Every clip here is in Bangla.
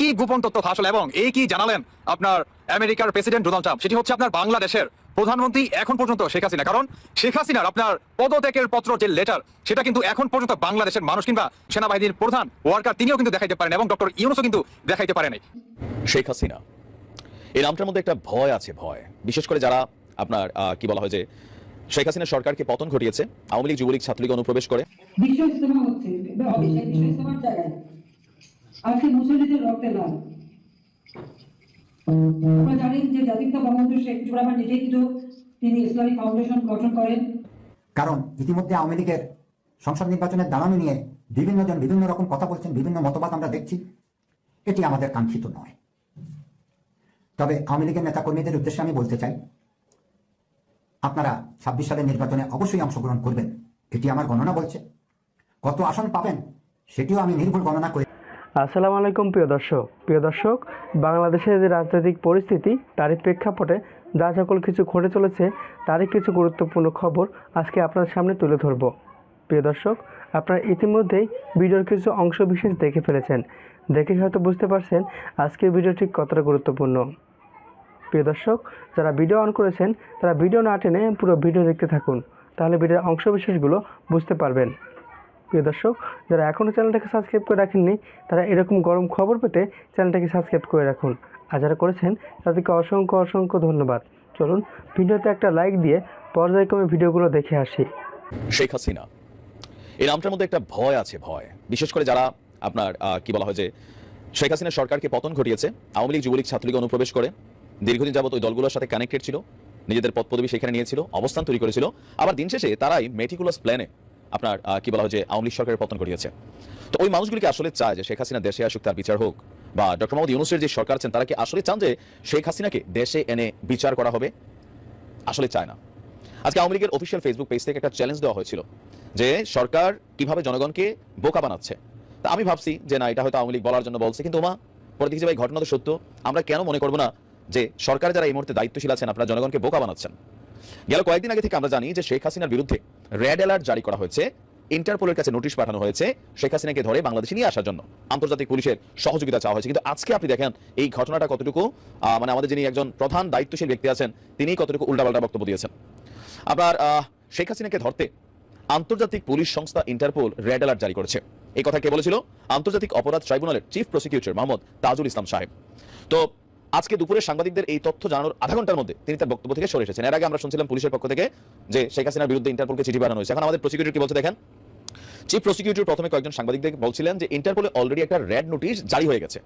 কি গোপন তথ্য ফাঁস হলো? এবং এই কি জানালেন আপনার আমেরিকার প্রেসিডেন্ট ডোনাল্ড ট্রাম্প? সেটি হচ্ছে আপনার বাংলাদেশের প্রধানমন্ত্রী এখন পর্যন্ত শেখ হাসিনা। কারণ শেখ হাসিনার আপনার পদত্যাগের পত্র যে লেটার সেটা কিন্তু এখন পর্যন্ত বাংলাদেশের মানুষ কিংবা সেনাবাহিনীর প্রধান ওয়ার্কার তিনিও কিন্তু দেখাইতে পারেন এবং ডক্টর ইউনুসও কিন্তু দেখাইতে পারেনি। শেখ হাসিনা এই নামটার মধ্যে একটা ভয় আছে ভয়। বিশেষ করে যারা আপনার আহ, কি বলা হয় যে শেখ হাসিনা সরকারকে পতন ঘটিয়েছে আওয়ামী লীগ যুবলীগ ছাত্রলীগ অনুপ্রবেশ করে। ইজতেমা হচ্ছে জায়গায়। আজকে মুসলিদের রক্তে লাল আপনারা জানেন যে জাতিপিতা বঙ্গবন্ধু শেখ মুজিবুর নিজেই কিন্তু তিনি ইসলামিক ফাউন্ডেশন গঠন করেন। কারণ ইতিমধ্যে আওয়ামী লীগের সংসদ নির্বাচনের দাঁড়ানো নিয়ে বিভিন্ন জন বিভিন্ন রকম কথা বলছেন, বিভিন্ন মতবাদ আমরা দেখছি। এটি আমাদের কাঙ্ক্ষিত নয়। তবে আওয়ামী লীগের নেতাকর্মীদের উদ্দেশ্যে আমি বলতে চাই, আপনারা ছাব্বিশ সালের নির্বাচনে অবশ্যই অংশগ্রহণ করবেন। এটি আমার গণনা বলছে। কত আসন পাবেন, সেটিও আমি নির্ভুল গণনা করে আসসালামু আলাইকুম প্রিয় দর্শক। প্রিয় দর্শক বাংলাদেশের যে রাজনৈতিক পরিস্থিতি, তারই প্রেক্ষাপটে যা সকল কিছু ঘটে চলেছে, তারই কিছু গুরুত্বপূর্ণ খবর আজকে আপনার সামনে তুলে ধরব। প্রিয় দর্শক, আপনারা ইতিমধ্যেই ভিডিওর কিছু অংশ বিশেষ দেখে ফেলেছেন। দেখে হয়তো বুঝতে পারছেন আজকের ভিডিওটি কতটা গুরুত্বপূর্ণ। প্রিয় দর্শক, যারা ভিডিও অন করেছেন, তারা ভিডিও না টেনে পুরো ভিডিও দেখতে থাকুন। তাহলে ভিডিওর অংশ বিশেষগুলো বুঝতে পারবেন। প্রিয় দর্শক, যারা এখনও চ্যানেলটাকে সাবস্ক্রাইব করে রাখেননি, তারা এরকম গরম খবর পেতে চ্যানেলটাকে সাবস্ক্রাইব করে রাখুন। আর যারা করেছেন, তাদেরকে অসংখ্য অসংখ্য ধন্যবাদ। চলুন, ভিডিওতে একটা লাইক দিয়ে পর্যায়ক্রমে ভিডিওগুলো দেখে আসি। শেখ হাসিনা। এই নামটার মধ্যে একটা ভয় আছে, ভয়। বিশেষ করে যারা আপনার কি বলা হয় যে, শেখ হাসিনা সরকারকে পতন ঘটিয়েছে, আওয়ামী লীগ, যুবলীগ, ছাত্রলীগ অনুপ্রবেশ করে, দীর্ঘদিন যাবত ওই দলগুলোর সাথে কানেক্টেড ছিল, নিজেদের পদ পদবি সেখানে নিয়েছিল, অবস্থান তৈরি করেছিল, আবার দিন শেষে তারাই মেটিকুলাস প্ল্যানে আপনার কি বলা হয় যে আওয়ামী লীগ সরকারের পতন ঘটিয়েছে। তো ওই মানুষগুলিকে আসলে চায় যে শেখ হাসিনা দেশে আসুক, তার বিচার হোক, বা ডক্টর মোহাম্মদ ইউনুসের যে সরকার আছেন, তারা কি আসলে চান যে শেখ হাসিনাকে দেশে এনে বিচার করা হবে? আসলে চায় না। আজকে আওয়ামী লীগের অফিসিয়াল ফেসবুক পেজ থেকে একটা চ্যালেঞ্জ দেওয়া হয়েছিল যে সরকার কীভাবে জনগণকে বোকা বানাচ্ছে। তা আমি ভাবছি যে না, এটা হয়তো আওয়ামী লীগ বলার জন্য বলছে, কিন্তু মা পরে দেখছি ভাই, ঘটনা তো সত্য। আমরা কেন মনে করব না যে সরকার যারা এই মুহূর্তে দায়িত্বশীল আছেন, আপনারা জনগণকে বোকা বানাচ্ছেন? গেল কয়েকদিন আগে থেকে আমরা জানি যে শেখ হাসিনার বিরুদ্ধে রেড অ্যালার্ট জারি করা হয়েছে। ইন্টারপোলের কাছে নোটিশ পাঠানো হয়েছে শেখ হাসিনাকে ধরে বাংলাদেশে নিয়ে আসার জন্য। আন্তর্জাতিক পুলিশের সহযোগিতা চাওয়া হয়েছে। কিন্তু আজকে আপনি দেখেন, এই ঘটনাটা কতটুকু মানে আমাদের যিনি একজন প্রধান দায়িত্বশীল ব্যক্তি আছেন তিনি কতটুকু উল্টাপাল্টা বক্তব্য দিয়েছেন। আপনার শেখ হাসিনাকে ধরতে আন্তর্জাতিক পুলিশ সংস্থা ইন্টারপোল রেড অ্যালার্ট জারি করেছে। এই কথা কে বলেছিল? আন্তর্জাতিক অপরাধ ট্রাইব্যুনালের চিফ প্রসিকিউটর মোহাম্মদ তাজুল ইসলাম সাহেব। তো আজকে দুপুরে সাংবাদিকদের এই তথ্য জানানোর আধা ঘণ্টার মধ্যে তিনি তার বক্তব্য থেকে সরে এসেছেন। এর আগে আমরা শুনছিলাম পুলিশের পক্ষ থেকে যে শেখ হাসিনার বিরুদ্ধে ইন্টারপোলকে চিঠি পাঠানো হয়েছে। এখন আমাদের প্রসিকিউটর কি বলছে দেখেন? চিফ প্রসিকিউটর প্রথমে কয়েকজন সাংবাদিকদের বলছিলেন যে ইন্টারপোলে অলরেডি একটা রেড নোটিশ জারি হয়ে গেছে।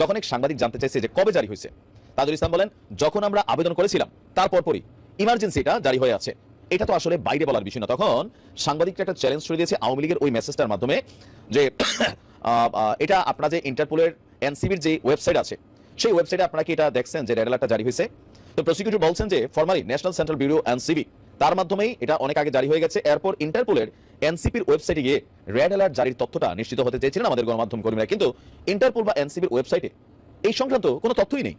তখন এক সাংবাদিক জানতে চাইছে যে কবে জারি হয়েছে। তাজুল ইসলাম বলেন, যখন আমরা আবেদন করেছিলাম, তারপর পরই ইমার্জেন্সিটা জারি হয়ে আছে। এটা তো আসলে বাইরে বলার বিষয় না। তখন সাংবাদিকটা একটা চ্যালেঞ্জ ছড়িয়ে দিয়েছে আওয়ামী লীগের ওই মেসেজটার মাধ্যমে যে এটা আপনারা যে ইন্টারপোলের এনসিবির যে ওয়েবসাইট আছে সেই ওয়েবসাইটে আপনারা কি এটা দেখছেন যে রেড জারি হয়েছে? তো প্রসিকিউটর বলছেন যে formally national central bureau NCB তার মাধ্যমেই এটা অনেক আগে জারি হয়ে গেছে। এরপর ইন্টারপোলের এনসিপির ওয়েবসাইটে গিয়ে রেড অ্যালার্ট জারির তথ্যটা নিশ্চিত হতে চেয়েছিলেন আমাদের গণমাধ্যম কর্মীরা। কিন্তু ইন্টারপোল বা এনসিপির ওয়েবসাইটে এই সংক্রান্ত কোনো তথ্যই নেই।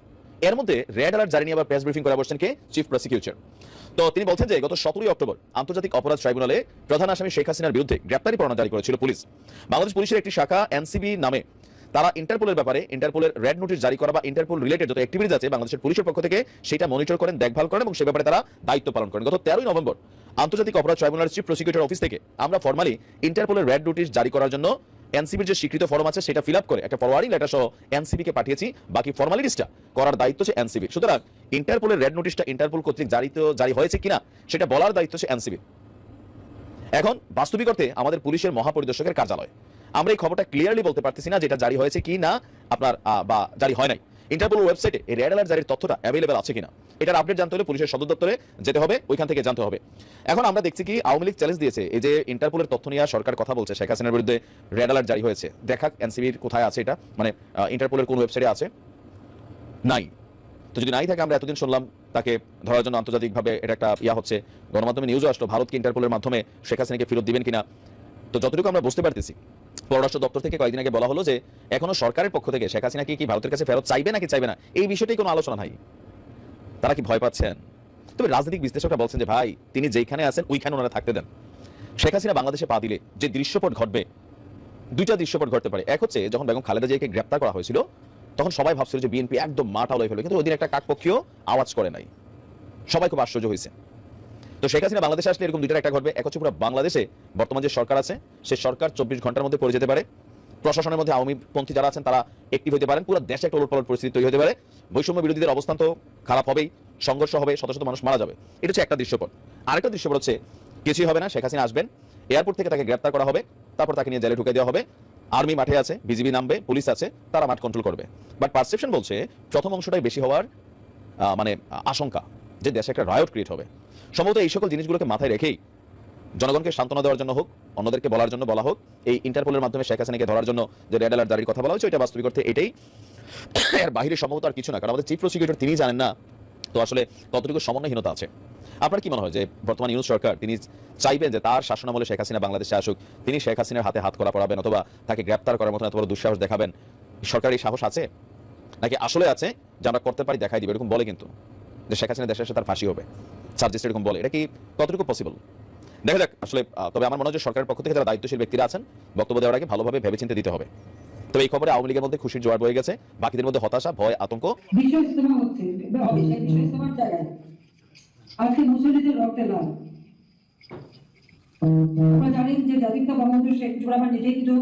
এর মধ্যে রেড অ্যালার্ট জারি নিয়ে আবার প্রেস ব্রিফিং করা বসছেন কে? চিফ প্রসিকিউটর তো তিনি বলছেন যে, গত সতেরোই অক্টোবর আন্তর্জাতিক অপরাধ ট্রাইব্যুনালে প্রধান আসামি শেখ হাসিনার বিরুদ্ধে গ্রেপ্তারি পরোয়ানা জারি করেছিল পুলিশ। বাংলাদেশ পুলিশের একটি শাখা এনসিবি নামে তারা ইন্টারপোলের ব্যাপারে, ইন্টারপোলের রেড নোটিশ জারি করা বা ইন্টারপোল রিলেটেড যত অ্যাক্টিভিটিজ আছে বাংলাদেশের পুলিশের পক্ষ থেকে, সেটা মনিটর করেন, দেখভাল করেন এবং সে ব্যাপারে তারা দায়িত্ব পালন করেন। গত তেরোই নভেম্বর আন্তর্জাতিক অপরাধ ট্রাইব্যুনালের চিফ প্রসিকিউটর অফিস থেকে আমরা ফর্মালি ইন্টারপোলের রেড নোটিশ জারি করার জন্য এনসিবির যে স্বীকৃত ফর্ম আছে সেটা ফিল আপ করে একটা ফরওয়ার্ডিং লেটার সহ এনসিবি কে পাঠিয়েছি, বাকি ফর্মালিটিসটা করার দায়িত্ব হচ্ছে এনসিবি সুতরাং ইন্টারপোলের রেড নোটিশটা ইন্টারপোল কর্তৃক জারি জারি হয়েছে কিনা সেটা বলার দায়িত্ব হচ্ছে এনসিবি এখন বাস্তবিক অর্থে আমাদের পুলিশের মহাপরিদর্শকের কার্যালয়। আমরা এই খবরটা ক্লিয়ারলি বলতে পারতেছি না যেটা জারি হয়েছে কি না আপনার বা জারি হয় নাই। ইন্টারপোল ওয়েবসাইটে এই রেড অ্যালার্ট জারির তথ্যটা অ্যাভেলেবেল আছে কিনা। এটার আপডেট জানতে হলে পুলিশের সদর দপ্তরে যেতে হবে, ওইখান থেকে জানতে হবে। এখন আমরা দেখছি কি আওয়ামী লীগ চ্যালেঞ্জ দিয়েছে। এই যে ইন্টারপোলের তথ্য নিয়ে সরকার কথা বলছে, শেখ হাসিনার বিরুদ্ধে রেড অ্যালার্ট জারি হয়েছে। দেখাক এনসিবির কোথায় আছে এটা? মানে ইন্টারপোলের কোন ওয়েবসাইটে আছে? নাই। তো যদি নাই থাকে, আমরা এতদিন শুনলাম তাকে ধরার জন্য আন্তর্জাতিকভাবে এটা একটা ইয়া হচ্ছে। গণমাধ্যমে নিউজও আসলো, ভারতকে ইন্টারপোলের মাধ্যমে শেখ হাসিনাকে ফেরত দিবেন কিনা। তো যতটুকু আমরা বুঝতে পারতেছি, পররাষ্ট্র দপ্তর থেকে কয়েকদিন আগে বলা হলো যে এখনও সরকারের পক্ষ থেকে শেখ হাসিনাকে কি ভারতের কাছে ফেরত চাইবে নাকি চাইবে না, এই বিষয়টাই কোনো আলোচনা নাই। তারা কি ভয় পাচ্ছেন? তবে রাজনৈতিক বিশ্লেষকরা বলছেন যে, ভাই, তিনি যেখানে আছেন, ওইখানে ওনারা থাকতে দেন। শেখ হাসিনা বাংলাদেশে পা দিলে যে দৃশ্যপট ঘটবে, দুইটা দৃশ্যপট ঘটতে পারে। এক হচ্ছে, যখন বেগম খালেদা জিয়াকে গ্রেপ্তার করা হয়েছিল, তখন সবাই ভাবছিল যে বিএনপি একদম মাঠা লয়ে ফেলো কিন্তু ওই দিন একটা কাকপক্ষীয় আওয়াজ করে নাই। সবাই খুব আশ্চর্য হয়েছে। তো শেখ হাসিনা বাংলাদেশে আসলে এরকম দুইটা একটা ঘটবে। এক হচ্ছে পুরো বাংলাদেশে বর্তমান যে সরকার আছে, সে সরকার চব্বিশ ঘণ্টার মধ্যে পড়ে যেতে পারে। প্রশাসনের মধ্যে আওয়ামী পন্থী যারা আছেন, তারা একটিভ হতে পারেন। পুরো দেশে একটা ওলটপালট পরিস্থিতি তৈরি হতে পারে। বৈষম্য বিরোধীদের অবস্থান তো খারাপ হবেই, সংঘর্ষ হবে, শত শত মানুষ মারা যাবে। এটা হচ্ছে একটা দৃশ্যপট। আরেকটা দৃশ্যপট হচ্ছে, কিছুই হবে না, শেখ হাসিনা আসবেন, এয়ারপোর্ট থেকে তাকে গ্রেপ্তার করা হবে, তারপর তাকে নিয়ে জেলে ঢুকে দেওয়া হবে। আর্মি মাঠে আছে, বিজিবি নামবে, পুলিশ আছে, তারা মাঠ কন্ট্রোল করবে। বাট পারসেপশন বলছে, প্রথম অংশটাই বেশি হওয়ার মানে আশঙ্কা যে দেশে একটা রায়ট ক্রিয়েট হবে। সম্ভবত এই সকল জিনিসগুলোকে মাথায় রেখেই জনগণকে সান্ত্বনা দেওয়ার জন্য হোক, অন্যদেরকে বলার জন্য বলা হোক, এই ইন্টারপোলের মাধ্যমে শেখ হাসিনাকে ধরার জন্য যে রেড অ্যালার্ট জারির কথা বলা হয়েছে এটা বাস্তবিক অর্থে এটাই। এর বাইরে সম্ভবত আর কিছু না, কারণ আমাদের চিফ প্রসিকিউটর তিনি জানেন না, তো আসলে কতটুকু সমন্বয়হীনতা আছে। আপনার কি মনে হয় যে বর্তমান ইউনুস সরকার, তিনি চাইবেন যে তার শাসনামলে শেখ হাসিনা বাংলাদেশে আসুক, তিনি শেখ হাসিনার হাতে হাত করা পড়াবেন, অথবা তাকে গ্রেপ্তার করার মতো এত দুঃসাহস দেখাবেন? সরকারি সাহস আছে? নাকি আসলে আছে, যে আমরা করতে পারি, দেখাই দিবে, এরকম বলে কিন্তু, যে শেখ হাসিনা দেশের সাথে তার ফাঁসি হবে? সার্জিস্ট এরকম বলে। এটা কি কতটুকু পসিবল দেখা যাক আসলে তবে আমার মনে হয় যে সরকারের পক্ষ থেকে যারা দায়িত্বশীল ব্যক্তিরা আছেন বক্তব্য দেওয়ার আগে ভালোভাবে ভেবেচিন্তে দিতে হবে। তবে এই খবরে আওয়ামী লীগের মধ্যে খুশির জোয়ার বয়ে গেছে বাকিদের মধ্যে হতাশা ভয় আতঙ্ক। আজকে মুসলিদের রক্তে লাল। আপনারা জানেন যে বঙ্গবন্ধু শেখ মুজিবুর নিজেই কিন্তু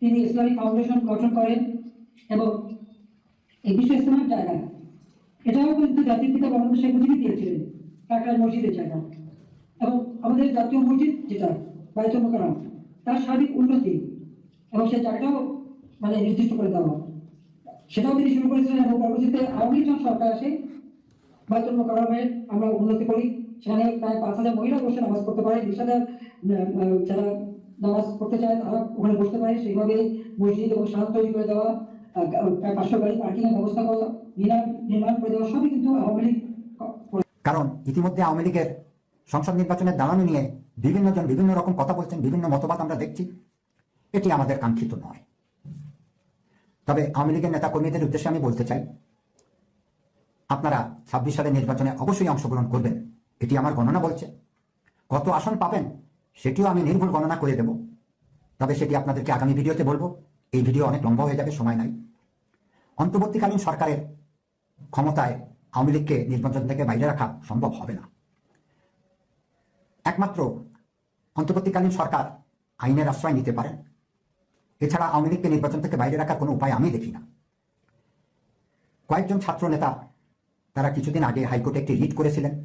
তিনি ফাউন্ডেশন গঠন করেন এবং এই বিশ্ব জায়গায়। এটাও কিন্তু জাতির পিতা বঙ্গবন্ধু শেখ মুজিবই দিয়েছিলেন। কাকরাই মসজিদের জায়গা এবং আমাদের জাতীয় মসজিদ যেটা, বাইতুল মোকাররম, তার সার্বিক উন্নতি এবং সেই জায়গাটাও মানে নির্দিষ্ট করে দেওয়া সেটাও তিনি শুরু করেছিলেন এবং পরবর্তীতে আওয়ামী লীগ সরকার আসে বাইতুল মোকাররমে আমরা উন্নতি করি। সেখানে প্রায় পাঁচ হাজার মহিলা বসে নামাজ পড়তে পারে, বিশ হাজার যারা নামাজ পড়তে চায় তারা ওখানে বসতে পারে। সেইভাবে মসজিদ এবং সাহায্য তৈরি করে দেওয়া প্রায় পাঁচশো গাড়ি পার্কিং এর ব্যবস্থা করা নির্মাণ করে দেওয়া, সবই কিন্তু আওয়ামী লীগ কারণ ইতিমধ্যে আওয়ামী লীগের সংসদ নির্বাচনের দাঁড়ানো নিয়ে বিভিন্ন জন বিভিন্ন রকম কথা বলছেন, বিভিন্ন মতবাদ আমরা দেখছি। এটি আমাদের কাঙ্ক্ষিত নয়। তবে আওয়ামী লীগের নেতা কর্মীদের উদ্দেশ্যে আমি বলতে চাই, আপনারা ছাব্বিশ সালের নির্বাচনে অবশ্যই অংশগ্রহণ করবেন, এটি আমার গণনা বলছে। কত আসন পাবেন, সেটিও আমি নির্ভুল গণনা করে দেব। তবে সেটি আপনাদেরকে আগামী ভিডিওতে বলব। এই ভিডিও অনেক লম্বা হয়ে যাবে, সময় নাই। অন্তর্বর্তীকালীন সরকারের ক্ষমতায় আওয়ামী লীগকে নির্বাচন থেকে বাইরে রাখা সম্ভব হবে না। একমাত্র অন্তর্বর্তীকালীন সরকার আইনের আশ্রয় নিতে পারেন। এছাড়া আওয়ামী লীগকে নির্বাচন থেকে বাইরে রাখার কোনো উপায় আমি দেখি না। কয়েকজন ছাত্র নেতা তারা কিছুদিন আগে হাইকোর্টে একটি রিট করেছিলেন।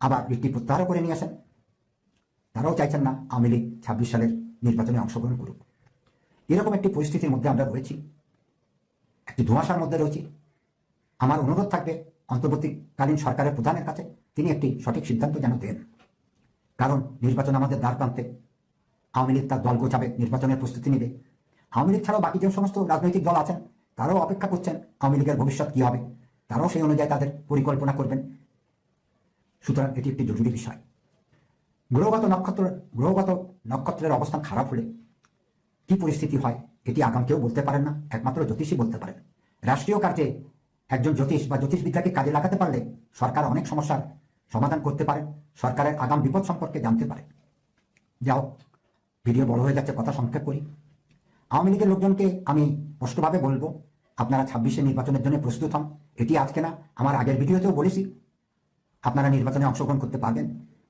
আবার রিটটি প্রত্যাহারও করে নিয়ে আসেন। তারাও চাইছেন না আওয়ামী লীগ ছাব্বিশ সালের নির্বাচনে অংশগ্রহণ করুক। এরকম একটি পরিস্থিতির মধ্যে আমরা রয়েছি। একটি ধোঁয়াশার মধ্যে রয়েছি। আমার অনুরোধ থাকবে অন্তর্বর্তীকালীন সরকারের প্রধানের কাছে। তিনি একটি সঠিক সিদ্ধান্ত যেন দেন। কারণ নির্বাচন আমাদের দ্বার প্রান্তে। আওয়ামী লীগ তার দল গোছাবে, নির্বাচনের প্রস্তুতি নেবে। আওয়ামী লীগ ছাড়াও বাকি যে সমস্ত রাজনৈতিক দল আছেন, তারাও অপেক্ষা করছেন আওয়ামী লীগের ভবিষ্যৎ কী হবে। তারাও সেই অনুযায়ী তাদের পরিকল্পনা করবেন। সুতরাং এটি একটি জরুরি বিষয়। গ্রহগত নক্ষত্র গ্রহগত নক্ষত্রের অবস্থান খারাপ হলে কি পরিস্থিতি হয়, এটি আগাম কেউ বলতে পারেন না। একমাত্র জ্যোতিষী বলতে পারেন। রাষ্ট্রীয় কার্যে একজন জ্যোতিষ বা জ্যোতিষবিদ্যাকে কাজে লাগাতে পারলে সরকার অনেক সমস্যার সমাধান করতে পারে? সরকারের আগাম বিপদ সম্পর্কে জানতে পারে। যাও, ভিডিও বড় হয়ে যাচ্ছে, কথা সংক্ষেপ করি। আওয়ামী লীগের লোকজনকে আমি স্পষ্টভাবে বলব, আপনারা ছাব্বিশে নির্বাচনের জন্য প্রস্তুত হন। এটি আজকে না, আমার আগের ভিডিওতেও বলেছি। আপনারা নির্বাচনে অংশগ্রহণ করতে পারবেন।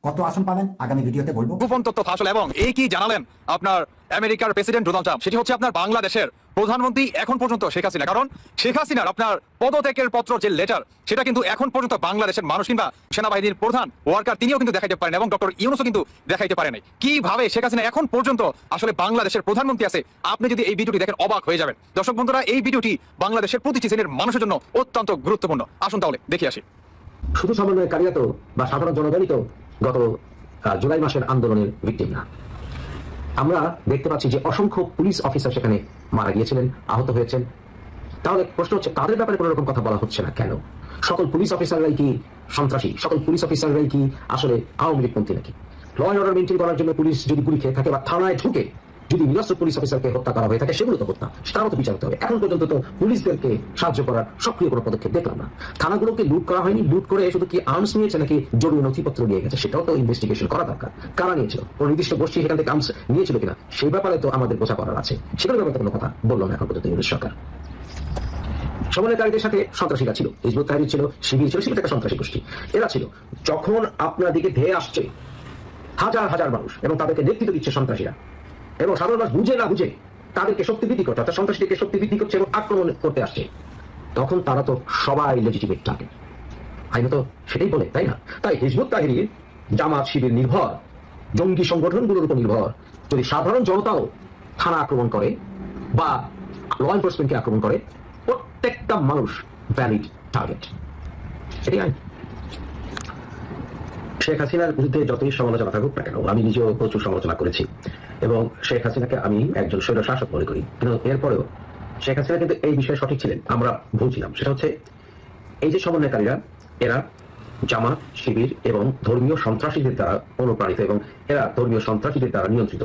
কত আসন পাবেন, আগামী ভিডিওতে বলব। গোপন তথ্য ফাঁস হলো এবং এই কি জানালেন আপনার আমেরিকার প্রেসিডেন্ট ডোনাল্ড ট্রাম্প? সেটি হচ্ছে আপনার বাংলাদেশের প্রধানমন্ত্রী এখন পর্যন্ত শেখ হাসিনা, কারণ শেখ হাসিনার আপনার পদত্যাগের পত্র যে লেটার সেটা কিন্তু এখন পর্যন্ত বাংলাদেশের মানুষ কিংবা সেনাবাহিনীর প্রধান ওয়ার্কার তিনিও কিন্তু দেখাইতে পারেন এবং ডক্টর ইউনুসও কিন্তু দেখাইতে পারেন কীভাবে শেখ হাসিনা এখন পর্যন্ত আসলে বাংলাদেশের প্রধানমন্ত্রী আছে, আপনি যদি এই ভিডিওটি দেখেন অবাক হয়ে যাবেন। দর্শক বন্ধুরা, এই ভিডিওটি বাংলাদেশের প্রতিটি শ্রেণির মানুষের জন্য অত্যন্ত গুরুত্বপূর্ণ। আসুন তাহলে, দেখে আসি। শুধু সমন্বয়কারীরা তো বা সাধারণ জনগণই তো গত জুলাই মাসের আন্দোলনের ভিক্টিম না। আমরা দেখতে পাচ্ছি যে অসংখ্য পুলিশ অফিসার সেখানে মারা গিয়েছিলেন, আহত হয়েছেন। তাহলে প্রশ্ন হচ্ছে, তাদের ব্যাপারে কোনো রকম কথা বলা হচ্ছে না কেন? সকল পুলিশ অফিসাররাই কি সন্ত্রাসী? সকল পুলিশ অফিসাররাই কি আসলে আওয়ামী লীগপন্থী নাকি? ল অ্যান্ড অর্ডার মেনটেন করার জন্য পুলিশ যদি গুলি খেয়ে থাকে বা থানায় ঢুকে যদি নিরস্ত্র পুলিশ অফিসারকে হত্যা করা হয়ে থাকে, সেগুলো তো হত্যা। তারও তো বিচার হবে। এখন পর্যন্ত তো পুলিশদেরকে সাহায্য করার সক্রিয় কোনো পদক্ষেপ দেখলাম না। থানাগুলোকে লুট করা হয়নি। লুট করে শুধু কি আর্মস নিয়েছে নাকি জরুরি নথিপত্র নিয়ে গেছে, সেটাও তো ইনভেস্টিগেশন করা দরকার। কারা নিয়েছিল? কোন নির্দিষ্ট গোষ্ঠী সেখান থেকে আর্মস নিয়েছিল কিনা? সেই ব্যাপারে তো আমাদের বোঝা করার আছে। সেগুলোর ব্যাপারে কোনো কথা বলল না এখন পর্যন্ত ইংরেজ সরকার। সমন্বয়কারীদের সাথে সন্ত্রাসীরা ছিল। হিজবুত তাহরির ছিল, শিবির ছিল সেটা একটা সন্ত্রাসী গোষ্ঠী। এরা ছিল। যখন আপনার দিকে ধেয়ে আসছে, হাজার হাজার মানুষ এবং তাদেরকে নেতৃত্ব দিচ্ছে সন্ত্রাসীরা। এবং সাধারণ বুঝে না বুঝে তাদেরকে শক্তি বৃদ্ধি করছে অর্থাৎ সন্ত্রাসীদেরকে শক্তি বৃদ্ধি করছে এবং আক্রমণ করতে আসছে। তখন তারা তো সবাই লেজিটিমেট টার্গেট আইনত সেটাই বলে, তাই না? তাই হিজবুত তাহিরির জামাত শিবির নির্ভর, জঙ্গি সংগঠনগুলোর উপর নির্ভর। যদি সাধারণ জনতাও থানা আক্রমণ করে বা ল এনফোর্সমেন্টকে আক্রমণ করে, প্রত্যেকটা মানুষ ভ্যালিড টার্গেট সেটাই আইন। শেখ হাসিনার বিরুদ্ধে যতই সমালোচনা থাকুক না কেন, আমি নিজেও প্রচুর সমালোচনা করেছি। এবং শেখ হাসিনাকে আমি একজন স্বৈর শাসক মনে করি। কিন্তু এরপরেও শেখ হাসিনা কিন্তু এই বিষয়ে সঠিক ছিলেন, আমরা ভুল ছিলাম সেটা হচ্ছে, এই যে সমন্বয়কারীরা, এরা জামাত, শিবির এবং ধর্মীয় সন্ত্রাসীদের দ্বারা অনুপ্রাণিত এবং এরা ধর্মীয় সন্ত্রাসীদের দ্বারা নিয়ন্ত্রিত।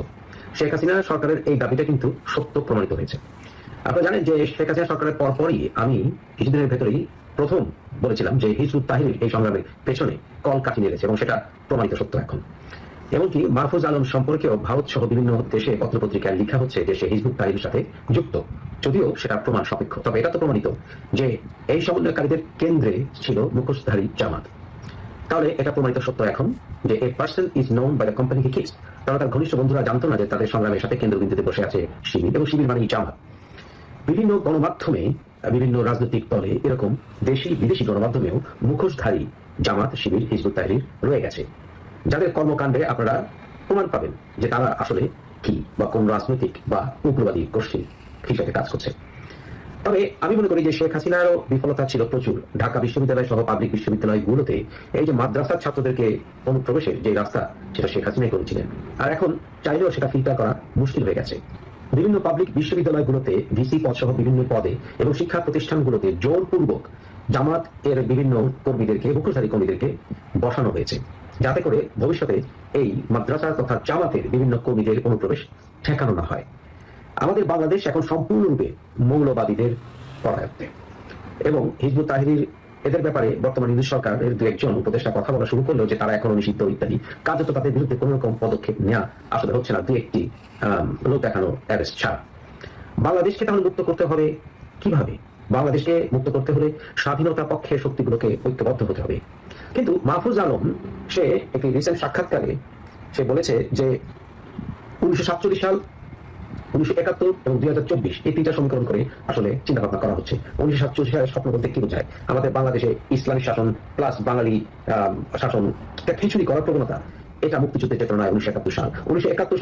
শেখ হাসিনা সরকারের এই দাবিটা কিন্তু সত্য প্রমাণিত হয়েছে। আপনারা জানেন যে শেখ হাসিনা সরকারের পরপরই আমি কিছুদিনের ভেতরেই প্রথম বলেছিলাম যে হিজবুত তাহির এই সংগ্রামের পেছনে কল কাটি নিয়েছে এবং সেটা প্রমাণিত সত্য এখন। এমনকি মাহফুজ আলম সম্পর্কেও ভারত সহ বিভিন্ন দেশে পত্রপত্রিকায় লেখা হচ্ছে যে সে হিজবুত তাহিরের সাথে যুক্ত। যদিও সেটা প্রমাণ সাপেক্ষ, তবে এটা তো প্রমাণিত যে এই সমন্বয়কারীদের কেন্দ্রে ছিল মুখোশধারী জামাত। তাহলে এটা প্রমাণিত সত্য এখন যে a person is known by the company he keeps কারণ তার ঘনিষ্ঠ বন্ধুরা জানতো না যে তাদের সংগ্রামের সাথে কেন্দ্রবিন্দুতে বসে আছে শিবির, এবং শিবির মানে জামাত। বিভিন্ন গণমাধ্যমে, বিভিন্ন রাজনৈতিক দলে এরকম দেশি বিদেশি গণমাধ্যমেও মুখোশধারী জামাত, শিবির, হিজবুত তাহরির রয়ে গেছে। যাদের কর্মকাণ্ডে আপনারা প্রমাণ পাবেন যে তারা আসলে কি বা কোন রাজনৈতিক বা উগ্রবাদী গোষ্ঠী হিসাবে কাজ করছে। তবে আমি মনে করি যে শেখ হাসিনারও বিফলতা ছিল প্রচুর। ঢাকা বিশ্ববিদ্যালয় সহ পাবলিক বিশ্ববিদ্যালয়গুলোতে এই যে মাদ্রাসার ছাত্রদেরকে অনুপ্রবেশের যে রাস্তা, সেটা শেখ হাসিনাই করেছিলেন। আর এখন চাইলেও সেটা ফিল্টার করা মুশকিল হয়ে গেছে। বিভিন্ন পাবলিক বিশ্ববিদ্যালয়গুলোতে ভিসি পদ সহ বিভিন্ন পদে এবং শিক্ষা প্রতিষ্ঠানগুলোতে জোরপূর্বক জামাত এর বিভিন্ন কর্মীদেরকে মুখোশধারী কর্মীদেরকে বসানো হয়েছে। যাতে করে ভবিষ্যতে এই মাদ্রাসা তথা জামাতের বিভিন্ন কর্মীদের অনুপ্রবেশ ঠেকানো না হয়। আমাদের বাংলাদেশ এখন সম্পূর্ণরূপে মৌলবাদীদের পরায়ত্তে। এবং হিজবুত তাহিরির এদের ব্যাপারে বর্তমান ইংলিশ সরকারের দু একজন উপদেষ্টা কথা বলা শুরু করল যে তারা এখনও নিষিদ্ধ ইত্যাদি। কার্যত তাদের বিরুদ্ধে কোনো রকম পদক্ষেপ নেওয়া আসলে হচ্ছে না, দু একটি লোক দেখানো অ্যারেস্ট ছাড়া। বাংলাদেশকে তাহলে মুক্ত করতে হবে কীভাবে? বাংলাদেশকে মুক্ত করতে হলে স্বাধীনতা পক্ষের শক্তিগুলোকে ঐক্যবদ্ধ হতে হবে। কিন্তু মাহফুজ আলম, সে একটি রিসেন্ট সাক্ষাৎকারে সে বলেছে যে উনিশশো সাতচল্লিশ সাল, উনিশশো একাত্তর এবং দুই হাজার চব্বিশ এই তিনটা সমীকরণ করে আসলে চিন্তা ভাবনা করা হচ্ছে। উনিশশো সাতচল্লিশ সালের বোঝায়? আমাদের বাংলাদেশে ইসলামিক শাসন প্লাস বাঙালি শাসন খিচুড়ি করার প্রবণতা, এটা উনিশশো একাত্তর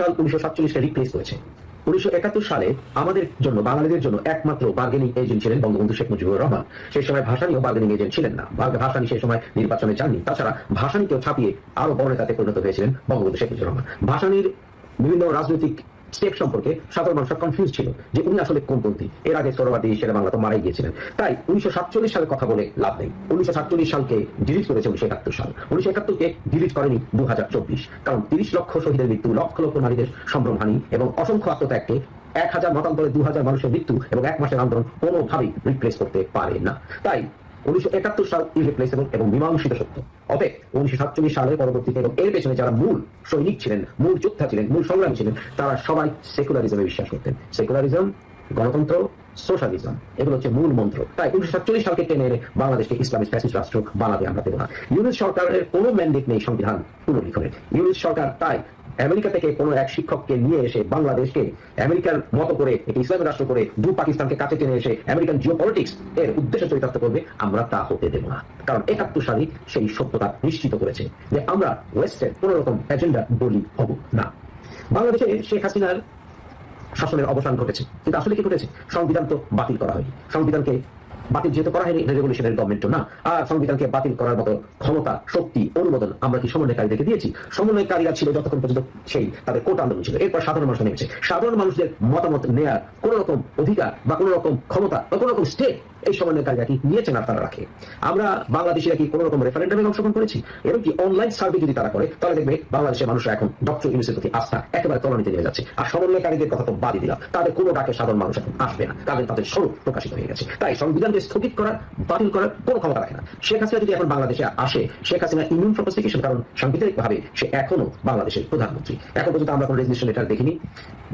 উনিশশো একাত্তর সালে আমাদের জন্য, বাঙালিদের জন্য একমাত্র বার্গেনিং এজেন্ট ছিলেন বঙ্গবন্ধু শেখ মুজিবুর রহমান। সেই সময় ভাসানীও বার্গেনিং এজেন্ট ছিলেন না। ভাসানী সেই সময় নির্বাচনে যাননি। তাছাড়া ভাসানীকেও ছাপিয়ে আরও বড় নেতাতে পরিণত হয়েছিলেন বঙ্গবন্ধু শেখ মুজিবুর রহমান। ভাসানীর বিভিন্ন রাজনৈতিক স্টেপ সম্পর্কে সাধারণ মানুষ কনফিউজ ছিল যে উনি আসলে কোনপন্থী এর আগে সরবাদী সেরা বাংলা তো মারাই গিয়েছিলেন। তাই উনিশশো সাতচল্লিশ সালে কথা বলে লাভ নেই। উনিশশো সাতচল্লিশ সালকে ডিলিট করেছে উনিশশো একাত্তর সাল। উনিশশো একাত্তরকে ডিলিট করেনি দু হাজার চব্বিশ। কারণ তিরিশ লক্ষ শহীদের মৃত্যু, লক্ষ লক্ষ নারীদের সম্ভ্রমহানি এবং অসংখ্য আত্মত্যাগকে এক হাজার মতান্তরে দু হাজার মানুষের মৃত্যু এবং এক মাসের আন্দোলন কোনোভাবেই রিপ্লেস করতে পারে না। তাই উনিশশো একাত্তর সাল ইরিপ্লেসেবল এবং মীমাংসিত সত্য। অতএব উনিশশো সাতচল্লিশ সালের পরবর্তীতে এবং এর পেছনে যারা মূল সৈনিক ছিলেন, মূল যোদ্ধা ছিলেন, মূল সংগ্রামী ছিলেন, তারা সবাই সেকুলারিজমে বিশ্বাস করতেন। সেকুলারিজম গণতন্ত্র সোশ্যালিজম এগুলো হচ্ছে মূল মন্ত্র। তাই উনিশশো সাতচল্লিশ সালকে টেনে এনে বাংলাদেশকে ইসলামিক ফ্যাসিস্ট রাষ্ট্র বানাতে আমরা দেবো না। ইউনিট সরকারের কোনো ম্যান্ডেট নেই সংবিধান পুনর্লিখনের। ইউনিট সরকার তাই আমেরিকা থেকে কোনো এক শিক্ষককে নিয়ে এসে বাংলাদেশকে আমেরিকার মতো করে, একটি ইসলামী রাষ্ট্র করে দু পাকিস্তানকে কাছে টেনে এসে আমেরিকান জিও পলিটিক্স এর উদ্দেশ্য চরিতার্থ করবে, আমরা তা হতে দেব না। কারণ একাত্তর সালই সেই সত্যতা নিশ্চিত করেছে যে আমরা ওয়েস্টের কোন রকম এজেন্ডা বলি হব না। বাংলাদেশে শেখ হাসিনার শাসনের অবসান ঘটেছে। কিন্তু আসলে কি ঘটেছে? সংবিধান তো বাতিল করা হয়নি। সংবিধানকে বাতিল যেহেতু করা হয়নি রেগুলেশনের গভর্নমেন্ট না। আর সংবিধানকে বাতিল করার মতো ক্ষমতা, শক্তি, অনুমোদন আমরা কি সমন্বয়কারীদেরকে দিয়েছি? সমন্বয়কারীরা ছিল যতক্ষণ পর্যন্ত সেই তাদের কোট আন্দোলন ছিল। এরপর সাধারণ মানুষ নেমেছে। সাধারণ মানুষদের মতামত নেয়ার কোন রকম অধিকার বা কোন রকম ক্ষমতা বা কোন রকম স্টেট এই সমন্বয়কারীরা কি নিয়েছেন আর তারা রাখে। আমরা বাংলাদেশিরা কি কোন রকম রেফারেন্ডামে অংশগ্রহণ করেছি? এবং কি অনলাইন সার্ভে যদি তারা করে, তাহলে দেখবে বাংলাদেশের মানুষরা এখন ডক্টর ইউনুসের প্রতি আস্থা একেবারে তলানিতে নেমে যাচ্ছে। আর সমন্বয়কারীদের কথা তো বাদই দিলাম। তাদের কোনো ডাকে সাধারণ মানুষ এখন আসবে না। তাদের তাদের স্বরূপ প্রকাশিত হয়ে গেছে। তাই সংবিধানকে স্থগিত করার, বাতিল করার কোনো ক্ষমতা রাখে না। শেখ হাসিনা যদি এখন বাংলাদেশে আসে, শেখ হাসিনা ইমিউন প্রসিকিউশন কারণ সাংবিধানিক ভাবে সে এখনও বাংলাদেশের প্রধানমন্ত্রী। এখন পর্যন্ত আমরা কোনো রেজিস্ট্রেশন লেটার দেখিনি।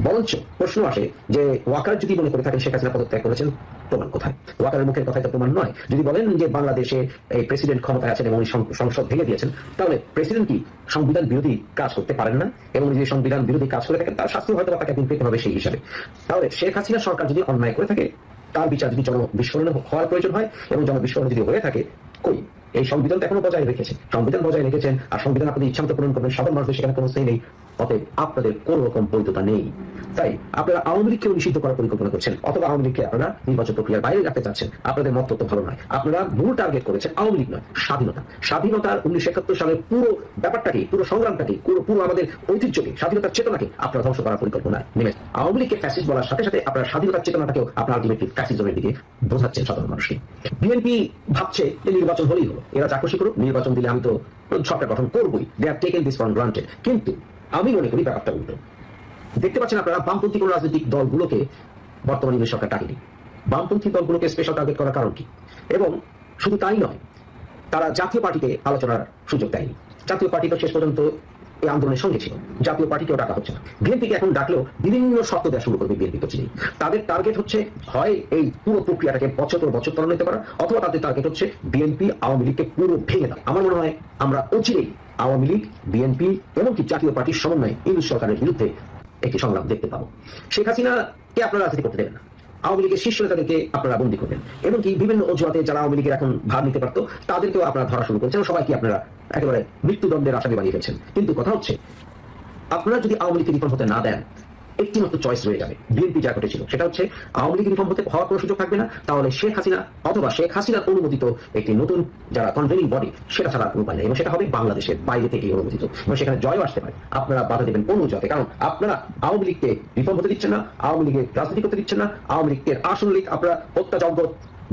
বরঞ্চ প্রশ্ন আসে যে ওয়াকার যদি মনে করে থাকেন শেখ হাসিনা পদত্যাগ করেছেন প্রমাণ কোথায়? ওয়াকারের মুখের কথা এটা প্রমাণ নয়। যদি বলেন যে বাংলাদেশে এই প্রেসিডেন্ট ক্ষমতায় আছেন এবং সংসদ ভেঙে দিয়েছেন, তাহলে প্রেসিডেন্ট কি সংবিধান বিরোধী কাজ করতে পারেন না? এবং যদি সংবিধান বিরোধী কাজ করে থাকেন, তার শাস্তি হয়তো তাকে একদিন পেতে হবে সেই হিসাবে। তাহলে শেখ হাসিনা সরকার যদি অন্যায় করে থাকে, তার বিচার যদি জনবিস্ফোরণ হওয়ার প্রয়োজন হয়, এবং জনবিস্ফোরণ যদি হয়ে থাকে, কই? এই সংবিধান তো এখনও বজায় রেখেছে। সংবিধান বজায় রেখেছেন আর সংবিধান আপনাদের ইচ্ছা মতো পূরণ করবেন। সাধারণ মানুষের সেখানে কোনো সেই নেই। অতএব আপনাদের কোন রকম বৈধতা নেই। তাই আপনারা আওয়ামী লীগকেও নিষিদ্ধ করার পরিকল্পনা করছেন। অথবা আওয়ামী লীগকে আপনারা নির্বাচন প্রক্রিয়ার বাইরে রাখতে চাচ্ছেন। আপনাদের মত তত ভালো নয়। আপনারা মূল টার্গেট করেছেন আওয়ামী লীগ নয়, স্বাধীনতা। স্বাধীনতার উনিশশো একাত্তর সালের পুরো ব্যাপারটাকে, পুরো সংগ্রামটাকে, পুরো পুরো আমাদের ঐতিহ্যকে, স্বাধীনতার চেতনাকে আপনারা ধ্বংস করার পরিকল্পনায় নেমে আওয়ামী লীগকে ফ্যাসিস্ট বলার সাথে সাথে আপনার স্বাধীনতার চেতনাটাকেও আপনার আলটিমেটলি ফ্যাসিজমের দিকে বোঝাচ্ছেন সাধারণ মানুষকে। বিএনপি ভাবছে যে নির্বাচন হলেই হলো। এরা খুশি করুক, নির্বাচন দিলে আমি তো সরকার গঠন করবোই। They are taken this for granted কিন্তু আমি মনে করি ব্যাপারটা উল্টো। দেখতে পাচ্ছেন আপনারা, বামপন্থী কোন রাজনৈতিক দলগুলোকে বর্তমান ইংরেজ সরকার টাকেনি বামপন্থী দলগুলোকে স্পেশাল টার্গেট করার কারণ কি? এবং শুধু তাই নয়, তারা জাতীয় পার্টিতে আলোচনার সুযোগ দেয়নি। জাতীয় পার্টি তো শেষ পর্যন্ত এই আন্দোলনের সঙ্গে ছিল। জাতীয় পার্টিকেও ডাকা হচ্ছে না। বিএনপিকে এখন ডাকলেও বিভিন্ন শর্ত দেওয়া শুরু করবে বিএনপি তো তাদের টার্গেট হচ্ছে, হয় এই পুরো প্রক্রিয়াটাকে বছর বছর তরণ নিতে পারা অথবা তাদের টার্গেট হচ্ছে বিএনপি আওয়ামী লীগকে পুরো ভেঙে দেওয়া। আমার মনে হয় আমরা অচিরেই আওয়ামী লীগ, বিএনপি এমনকি জাতীয় পার্টির সমন্বয়ে ইংলিশ সরকারের বিরুদ্ধে একটি সংগ্রাম দেখতে পাবো। শেখ হাসিনাকে আপনারা রাজনীতি করতে দেবেন না। আওয়ামী লীগের শীর্ষ নেতাদেরকে আপনারা বন্দী করবেন। এমনকি বিভিন্ন অজুহাতে যারা আওয়ামী লীগের এখন ভাব নিতে পারতো, তাদেরকেও আপনারা ধরা শুরু করেছেন। সবাইকে আপনারা একেবারে মৃত্যুদণ্ডের আসামি বানিয়ে ফেলছেন। কিন্তু কথা হচ্ছে, আপনারা যদি আওয়ামী লীগকে রিফর্ম হতে না দেন একটি মাত্র চয়েস রয়ে যাবে। বিএনপি যা ঘটেছিল, সেটা হচ্ছে আওয়ামী লীগ রিফর্ম হতে হওয়ার কোনো সুযোগ থাকবে না, তাহলে শেখ হাসিনা অথবা শেখ হাসিনার অনুমোদিত একটি নতুন যারা কনভেনিং বডি সেটা ছাড়া কোনো উপায় নেই এবং সেটা হবে বাংলাদেশের বাইরে থেকে অনুমোদিত। এবং সেখানে জয়ও আসতে পারে। আপনারা বাধা দেবেন কোন জাতে কারণ আপনারা আওয়ামী লীগকে রিফর্ম হতে দিচ্ছেন না, আওয়ামী লীগের রাজনীতি করতে দিচ্ছেন না, আওয়ামী লীগের আসন লীগ, আপনারা হত্যাযজ্ঞ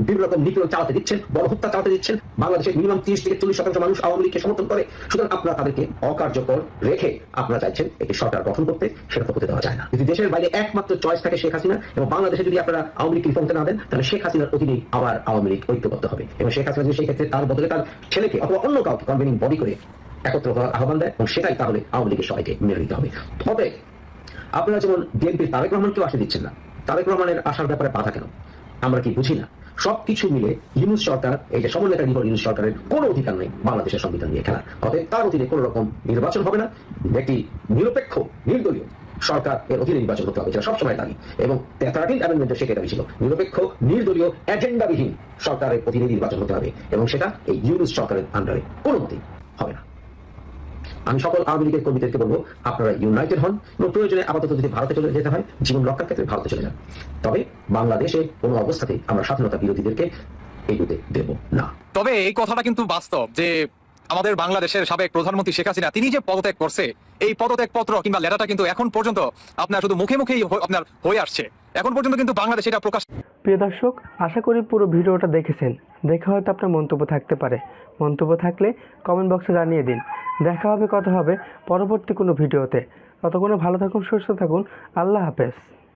বিভিন্ন রকম নীতি চালাতে দিচ্ছেন বড় হত্যা চালাতে দিচ্ছেন। বাংলাদেশের মিনিমাম তিরিশ থেকে চল্লিশ শতাংশ মানুষ আওয়ামী লীগকে সমর্থন করে। সুতরাং আপনারা তাদেরকে অকার্যকর রেখে আপনারা চাইছেন একটি সরকার গঠন করতে, সেটা তো হতে দেওয়া যায় না। যদি দেশের বাইরে একমাত্র চয়েস থাকে শেখ হাসিনা এবং বাংলাদেশে যদি আপনারা আওয়ামী লীগ রিফর্ম না দেন, তাহলে শেখ হাসিনার অধীনেই আবার আওয়ামী লীগ ঐক্যবদ্ধ হবে। এবং শেখ হাসিনা যদি সেই ক্ষেত্রে তার বদলে তার ছেলেকে অথবা অন্য কাউকে কনভেনিং বডি করে একত্র হওয়ার আহ্বান দেয়, এবং সেটাই তাহলে আওয়ামী লীগের সবাইকে মেনে নিতে হবে। তবে আপনারা যেমন বিএনপির তারেক রহমানকেও আসতে দিচ্ছেন না, তারেক রহমানের আসার ব্যাপারে বাধা কেন? আমরা কি বুঝি না? সবকিছু মিলে ইউনুস সরকার, এই যে সমন্বয়কারী নিকট ইউনুস সরকারের কোনো অধিকার নেই বাংলাদেশের সংবিধান নিয়ে খেলা অতএব তার অধীনে কোনো রকম নির্বাচন হবে না। একটি নিরপেক্ষ, নির্দলীয় সরকার এর অধীনে নির্বাচন করতে হবে, যেটা সবসময় দাবি। এবং থার্টিন অ্যামেন্ডমেন্টের সেটা দাবি ছিল। নিরপেক্ষ, নির্দলীয় এজেন্ডাবিহীন সরকারের অধীনে নির্বাচন হতে হবে। এবং সেটা এই ইউনুস সরকারের আন্ডারে কোনো মতেই হবে না। আমি সকল আওয়ামী লীগের কর্মীদেরকে বলব, আপনারা ইউনাইটেড হন এবং প্রয়োজনে আপাতত যদি ভারতে চলে যেতে হয়, জীবন রক্ষার ক্ষেত্রে ভারতে চলে যান। তবে বাংলাদেশে কোনো অবস্থাতেই আমরা স্বাধীনতা বিরোধীদেরকে এগুতে দেব না। তবে এই কথাটা কিন্তু বাস্তব যে আমাদের বাংলাদেশের সাবেক প্রধানমন্ত্রী শেখ হাসিনা, তিনি যে পদত্যাগ করছে, এই পদত্যাগ পত্র কিংবা লেটারটা কিন্তু এখন পর্যন্ত আপনার শুধু মুখে মুখেই আপনার হয়ে আসছে। এখন পর্যন্ত কিন্তু বাংলাদেশ এটা প্রকাশ প্রিয় দর্শক, আশা করি পুরো ভিডিওটা দেখেছেন। দেখে হয়তো আপনার মন্তব্য থাকতে পারে। মন্তব্য থাকলে কমেন্ট বক্সে জানিয়ে দিন। দেখা হবে, কথা হবে পরবর্তী কোনো ভিডিওতে। ততক্ষণে ভালো থাকুন, সুস্থ থাকুন। আল্লাহ হাফেজ।